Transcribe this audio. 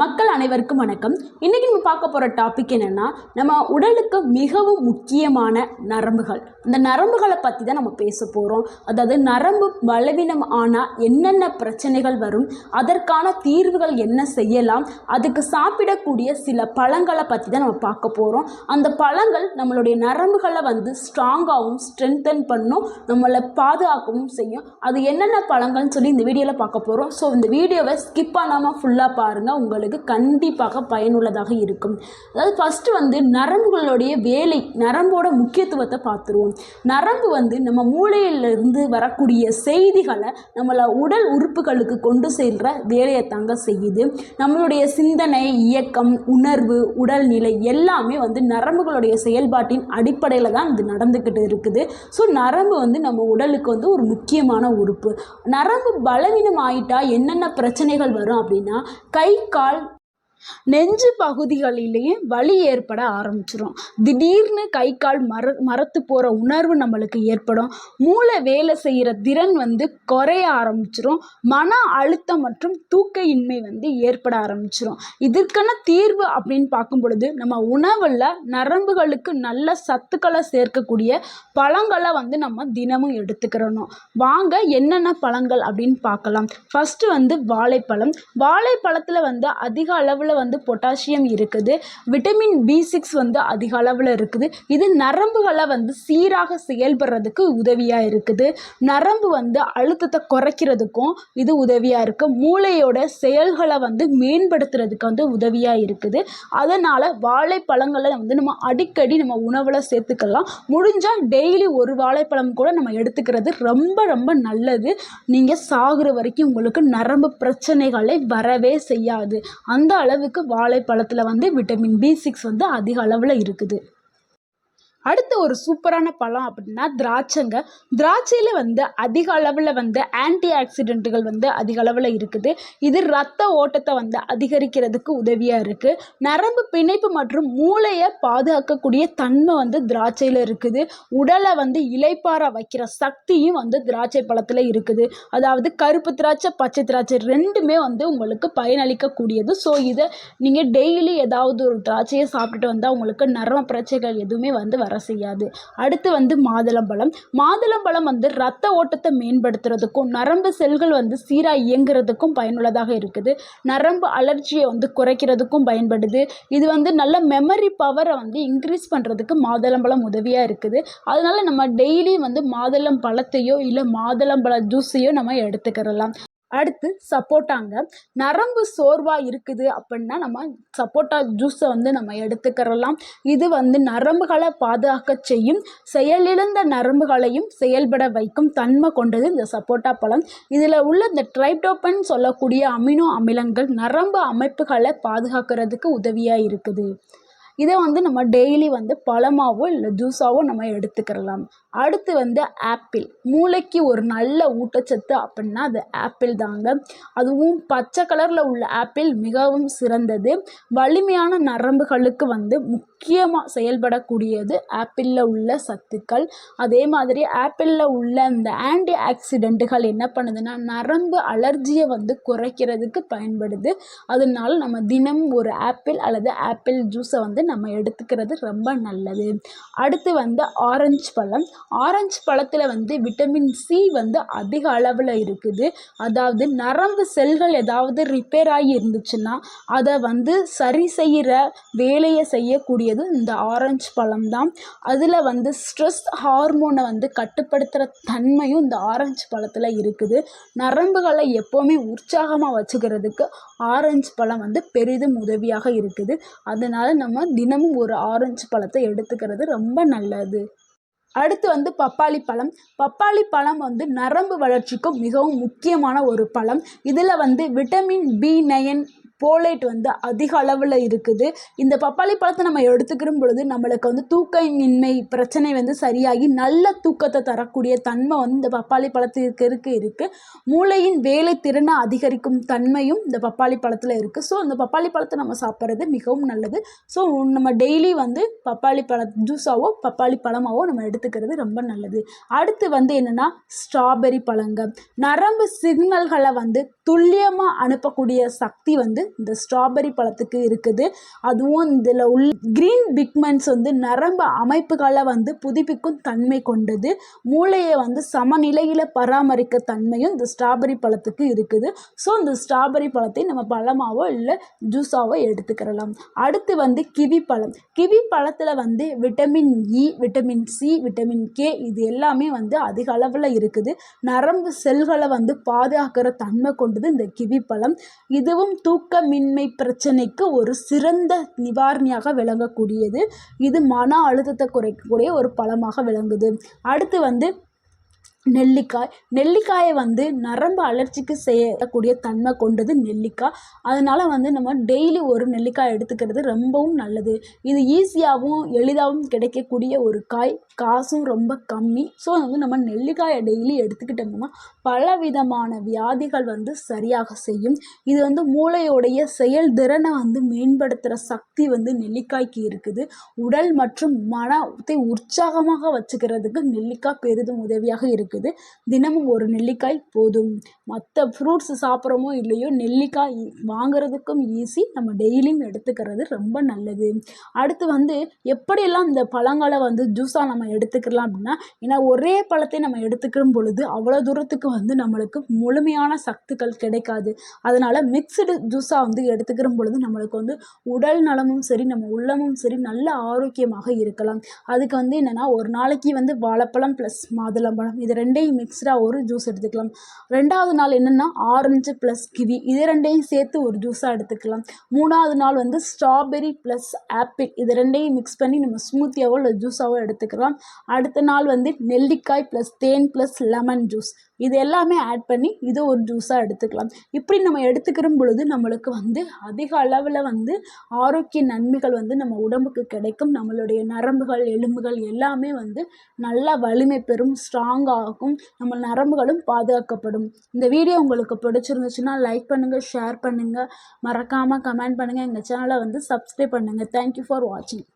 மக்கள் அனைவருக்கும் வணக்கம். இன்றைக்கி நம்ம பார்க்க போகிற டாபிக் என்னென்னா நம்ம உடலுக்கு மிகவும் முக்கியமான நரம்புகள். இந்த நரம்புகளை பற்றி தான் நம்ம பேச போகிறோம் அதாவது நரம்பு பலவீனம் ஆனால் என்னென்ன பிரச்சனைகள் வரும் அதற்கான தீர்வுகள் என்ன செய்யலாம் அதுக்கு சாப்பிடக்கூடிய சில பழங்களை பற்றி தான் நம்ம பார்க்க போகிறோம் அந்த பழங்கள் நம்மளுடைய நரம்புகளை வந்து ஸ்ட்ராங்காகவும் ஸ்ட்ரென்தன் பண்ணும் நம்மளை பாதுகாக்கவும் செய்யும். அது என்னென்ன பழங்கள்னு சொல்லி இந்த வீடியோவில் பார்க்க போகிறோம் ஸோ இந்த வீடியோவை ஸ்கிப் பண்ணாமல் ஃபுல்லாக பாருங்கள் உங்களுக்கு கண்டிப்பாக பயனுள்ளதாக இருக்கும். அதாவது ஃபஸ்ட்டு வந்து நரம்புகளுடைய வேலை நரம்போட முக்கியத்துவத்தை பார்த்துருவோம். நரம்பு வந்து நம்ம மூளையிலிருந்து வரக்கூடிய செய்திகளை நம்மளை உடல் உறுப்புகளுக்கு கொண்டு செல்கிற வேலையை தாங்க செய்யுது. நம்மளுடைய சிந்தனை இயக்கம் உணர்வு உடல்நிலை எல்லாமே வந்து நரம்புகளுடைய செயல்பாட்டின் அடிப்படையில் தான் இது நடந்துக்கிட்டு இருக்குது. ஸோ நரம்பு வந்து நம்ம உடலுக்கு வந்து ஒரு முக்கியமான உறுப்பு. நரம்பு பலவீனம் ஆயிட்டா என்னென்ன பிரச்சனைகள் வரும் அப்படின்னா கை கால் நெஞ்சு பகுதிகளிலேயே வலி ஏற்பட ஆரம்பிச்சிடும் திடீர்னு கை கால் மர மரத்து போகிற உணர்வு நம்மளுக்கு ஏற்படும். மூளை வேலை செய்கிற திறன் வந்து குறைய ஆரம்பிச்சிரும். மன அழுத்தம் மற்றும் தூக்க இன்மை வந்து ஏற்பட ஆரம்பிச்சிரும். இதற்கான தீர்வு அப்படின்னு பார்க்கும் பொழுது நம்ம உணவில் நரம்புகளுக்கு நல்ல சத்துக்களை சேர்க்கக்கூடிய பழங்களை வந்து நம்ம தினமும் எடுத்துக்கிறணும். வாங்க என்னென்ன பழங்கள் அப்படின்னு பார்க்கலாம். ஃபஸ்ட்டு வந்து வாழைப்பழம். வாழைப்பழத்தில் வந்து அதிக அளவில் வந்து பொட்டாசியம் இருக்குது. விட்டமின் பி சிக்ஸ் வந்து அதிக அளவில் இருக்குது. இது நரம்புகளை வந்து சீராக செயல்படுறதுக்கு உதவியாக இருக்குது. நரம்பு வந்து அழுத்தத்தை குறைக்கிறதுக்கும் இது உதவியாக இருக்குது மூளையோட செயல்களை வந்து மேம்படுத்துறதுக்கு வந்து உதவியாக இருக்குது. அதனால் வாழைப்பழங்களை வந்து நம்ம அடிக்கடி நம்ம உணவில் சேர்த்துக்கலாம். முடிஞ்சால் டெய்லி ஒரு வாழைப்பழம் கூட நம்ம எடுத்துக்கிறது ரொம்ப ரொம்ப நல்லது. நீங்கள் சாகுற வரைக்கும் உங்களுக்கு நரம்பு பிரச்சனைகளை வரவே செய்யாது. அந்த அளவுக்கு வாழைப்பழத்தில் வந்து விட்டமின் பி சிக்ஸ் வந்து அதிக அளவில் இருக்குது. அடுத்த ஒரு சூப்பரான பழம் அப்படின்னா திராட்சைங்க. திராட்சையில் வந்து அதிக அளவில் வந்து ஆன்டி ஆக்சிடென்ட்டுகள் வந்து அதிக அளவில் இருக்குது. இது ரத்த ஓட்டத்தை வந்து அதிகரிக்கிறதுக்கு உதவியாக இருக்குது நரம்பு பிணைப்பு மற்றும் மூளையை பாதுகாக்கக்கூடிய தன்மை வந்து திராட்சையில் இருக்குது. உடலை வந்து இலைப்பார வைக்கிற சக்தியும் வந்து திராட்சை பழத்தில் இருக்குது. அதாவது கருப்பு திராட்சை பச்சை திராட்சை ரெண்டுமே வந்து உங்களுக்கு பயனளிக்கக்கூடியது. ஸோ இதை நீங்கள் டெய்லி ஏதாவது ஒரு திராட்சையை சாப்பிட்டுட்டு வந்தால் உங்களுக்கு நரம்பு பிரச்சனைகள் எதுவுமே வந்து வர செய்யாது. அடுத்து வந்து மாதுளம்பழம் மாதுளம்பழம் வந்து ரத்த ஓட்டத்தை மேம்படுத்துறதுக்கும் நரம்பு செல்கள் வந்து சீராக இயங்குறதுக்கும் பயனுள்ளதாக இருக்குது. நரம்பு அலர்ஜியை வந்து குறைக்கிறதுக்கும் பயன்படுது. இது வந்து நல்ல மெமரி பவரை வந்து இன்க்ரீஸ் பண்ணுறதுக்கு மாதுளம்பழம் உதவியாக இருக்குது. அதனால நம்ம டெய்லி வந்து மாதுளம் பழத்தையோ இல்லை மாதுளம்பழ ஜூஸையோ நம்ம எடுத்துக்கிறலாம் அடுத்து சப்போட்டாங்க. நரம்பு சோர்வாக இருக்குது அப்படின்னா நம்ம சப்போட்டா ஜூஸை வந்து நம்ம எடுத்துக்கிறலாம். இது வந்து நரம்புகளை பாதுகாக்க செய்யும். செயலிழந்த நரம்புகளையும் செயல்பட வைக்கும் தன்மை கொண்டது இந்த சப்போட்டா பழம். இதில் உள்ள இந்த ட்ரைப்டோப்பன் சொல்லக்கூடிய அமினோ அமிலங்கள் நரம்பு அமைப்புகளை பாதுகாக்கிறதுக்கு உதவியாக இருக்குது. இதை வந்து நம்ம டெய்லி வந்து பழமாவோ இல்லை ஜூஸாவோ நம்ம எடுத்துக்கிறலாம். அடுத்து வந்து ஆப்பிள். மூளைக்கு ஒரு நல்ல ஊட்டச்சத்து அப்படின்னா அது ஆப்பிள் தாங்க. அதுவும் பச்சை கலரில் உள்ள ஆப்பிள் மிகவும் சிறந்தது. வலிமையான நரம்புகளுக்கு வந்து முக்கியமாக செயல்படக்கூடியது ஆப்பிளில் உள்ள சத்துக்கள். அதே மாதிரி ஆப்பிளில் உள்ள இந்த ஆன்டி ஆக்சிடெண்ட்டுகள் என்ன பண்ணுதுன்னா நரம்பு அலர்ஜியை வந்து குறைக்கிறதுக்கு பயன்படுது. அதனால நம்ம தினம் ஒரு ஆப்பிள் அல்லது ஆப்பிள் ஜூஸை வந்து நம்ம எடுத்துக்கிறது ரொம்ப நல்லது. அடுத்து வந்து ஆரஞ்சு பழம். ஆரஞ்சு பழத்தில் வந்து விட்டமின் சி வந்து அதிக அளவில் இருக்குது. அதாவது நரம்பு செல்கள் ஏதாவது ரிப்பேர் ஆகி இருந்துச்சுன்னா அதை வந்து சரி செய்கிற வேலையை செய்யக்கூடியது இந்த ஆரஞ்சு பழம் தான். அதில் வந்து ஸ்ட்ரெஸ் ஹார்மோனை வந்து கட்டுப்படுத்துகிற தன்மையும் இந்த ஆரஞ்சு பழத்தில் இருக்குது. நரம்புகளை எப்போவுமே உற்சாகமாக வச்சுக்கிறதுக்கு ஆரஞ்சு பழம் வந்து பெரிதும் உதவியாக இருக்குது. அதனால் நம்ம தினமும் ஒரு ஆரஞ்சு பழத்தை எடுத்துக்கிறது ரொம்ப நல்லது. அடுத்து வந்து பப்பாளி பழம். பப்பாளி பழம் வந்து நரம்பு வளர்ச்சிக்கும் மிகவும் முக்கியமான ஒரு பழம். இதில் வந்து விட்டமின் பி நயன் போலேட் வந்து அதிக அளவில் இருக்குது. இந்த பப்பாளி பழத்தை நம்ம எடுத்துக்கிற பொழுது நம்மளுக்கு வந்து தூக்கமின்மை பிரச்சனை வந்து சரியாகி நல்ல தூக்கத்தை தரக்கூடிய தன்மை வந்து இந்த பப்பாளி பழத்திற்கு இருக்கு இருக்குது மூளையின் வேலை திறனை அதிகரிக்கும் தன்மையும் இந்த பப்பாளி பழத்தில் இருக்குது ஸோ அந்த பப்பாளி பழத்தை நம்ம சாப்பிட்றது மிகவும் நல்லது. ஸோ நம்ம டெய்லி வந்து பப்பாளி பழ ஜூஸாவோ பப்பாளி பழமாவோ நம்ம எடுத்துக்கிறது ரொம்ப நல்லது. அடுத்து வந்து என்னென்னா ஸ்ட்ராபெரி பழங்க. நரம்பு சிக்னல்களை வந்து துல்லியமாக அனுப்பக்கூடிய சக்தி வந்து இந்த ஸ்ட்ராபெரி பழத்துக்கு இருக்குது. அதுவும் இதில் உள் க்ரீன் பிக்மெண்ட்ஸ் வந்து நரம்பு அமைப்புகளை வந்து புதுப்பிக்கும் தன்மை கொண்டது. மூளையை வந்து சமநிலையில் பராமரிக்க தன்மையும் இந்த ஸ்ட்ராபெரி பழத்துக்கு இருக்குது. ஸோ இந்த ஸ்ட்ராபெரி பழத்தை நம்ம பழமாவோ இல்லை ஜூஸாவோ எடுத்துக்கிறலாம். அடுத்து வந்து கிவி பழம். கிவி பழத்தில் வந்து vitamin E vitamin C vitamin K இது எல்லாமே வந்து அதிக அளவில் இருக்குது. நரம்பு செல்களை வந்து பாதுகாக்கிற தன்மை கொண்டது இந்த கிவி பழம். இதுவும் தூக்கமின்மை பிரச்சனைக்கு ஒரு சிறந்த நிவாரணியாக விளங்கக்கூடியது. இது மன அழுத்தத்தை குறைக்கக்கூடிய ஒரு பழமாக விளங்குது. அடுத்து வந்து நெல்லிக்காய். நெல்லிக்காயை வந்து நரம்பு அலர்ச்சிக்கு செய்யக்கூடிய தன்மை கொண்டது நெல்லிக்காய். அதனால் வந்து நம்ம டெய்லி ஒரு நெல்லிக்காய் எடுத்துக்கிறது ரொம்பவும் நல்லது. இது ஈஸியாகவும் எளிதாகவும் கிடைக்கக்கூடிய ஒரு காய். காசும் ரொம்ப கம்மி. ஸோ வந்து நம்ம நெல்லிக்காயை டெய்லி எடுத்துக்கிட்டோம்னா பலவிதமான வியாதிகள் வந்து சரியாக செய்யும். இது வந்து மூளையோடைய செயல்திறனை வந்து மேம்படுத்துகிற சக்தி வந்து நெல்லிக்காய்க்கு இருக்குது. உடல் மற்றும் மனத்தை உற்சாகமாக வச்சுக்கிறதுக்கு நெல்லிக்காய் பெரிதும் உதவியாக இருக்குது. தினமும் ஒரு நெல்லிக்காய் போதும். மற்ற ஃப்ரூட்ஸ் சாப்பிட்றோமோ இல்லையோ நெல்லிக்காய் வாங்குறதுக்கும் ஈஸி நம்ம டெய்லியும் எடுத்துக்கிறது ரொம்ப நல்லது. அடுத்து வந்து எப்படியெல்லாம் இந்த பழங்களை வந்து ஜூஸாக நம்ம எடுத்துக்கலாம் அப்படின்னா ஏன்னா ஒரே பழத்தை நம்ம எடுத்துக்கிற பொழுது அவ்வளோ தூரத்துக்கு வந்து நம்மளுக்கு முழுமையான சத்துக்கள் கிடைக்காது. அதனால் மிக்சடு ஜூஸாக வந்து எடுத்துக்கிற பொழுது நம்மளுக்கு வந்து உடல் நலமும் சரி நம்ம உள்ளமும் சரி நல்ல ஆரோக்கியமாக இருக்கலாம். அதுக்கு வந்து என்னென்னா ஒரு நாளைக்கு வந்து வாழைப்பழம் ப்ளஸ் மாதுளம்பழம் இது ரெண்டையும் மிக்ஸ்டாக ஒரு ஜூஸ் எடுத்துக்கலாம். ரெண்டாவது நாள் என்னென்னா ஆரஞ்சு ப்ளஸ் கிவி இது ரெண்டையும் சேர்த்து ஒரு ஜூஸாக எடுத்துக்கலாம். மூணாவது நாள் வந்து ஸ்ட்ராபெரி ப்ளஸ் ஆப்பிள் இது ரெண்டையும் மிக்ஸ் பண்ணி நம்ம ஸ்மூத்தியாவோ இல்லை ஜூஸாவோ எடுத்துக்கலாம். அடுத்த நாள் வந்து நெல்லிக்காய் ப்ளஸ் தேன் ப்ளஸ் லெமன் ஜூஸ் இது எல்லாமே ஆட் பண்ணி இதை ஒரு ஜூஸாக எடுத்துக்கலாம். இப்படி நம்ம எடுத்துக்கிற பொழுது நம்மளுக்கு வந்து அதிக அளவில் வந்து ஆரோக்கிய நன்மைகள் வந்து நம்ம உடம்புக்கு கிடைக்கும். நம்மளுடைய நரம்புகள் எலும்புகள் எல்லாமே வந்து நல்லா வலிமை பெறும் ஸ்ட்ராங் ஆகும் நம்ம நரம்புகளும் பாதுகாக்கப்படும். இந்த வீடியோ உங்களுக்கு பிடிச்சிருந்துச்சுன்னா லைக் பண்ணுங்கள் ஷேர் பண்ணுங்கள் மறக்காமல் கமெண்ட் பண்ணுங்கள் எங்கள் சேனலை வந்து சப்ஸ்கிரைப் பண்ணுங்கள் தேங்க்யூ ஃபார் வாட்சிங்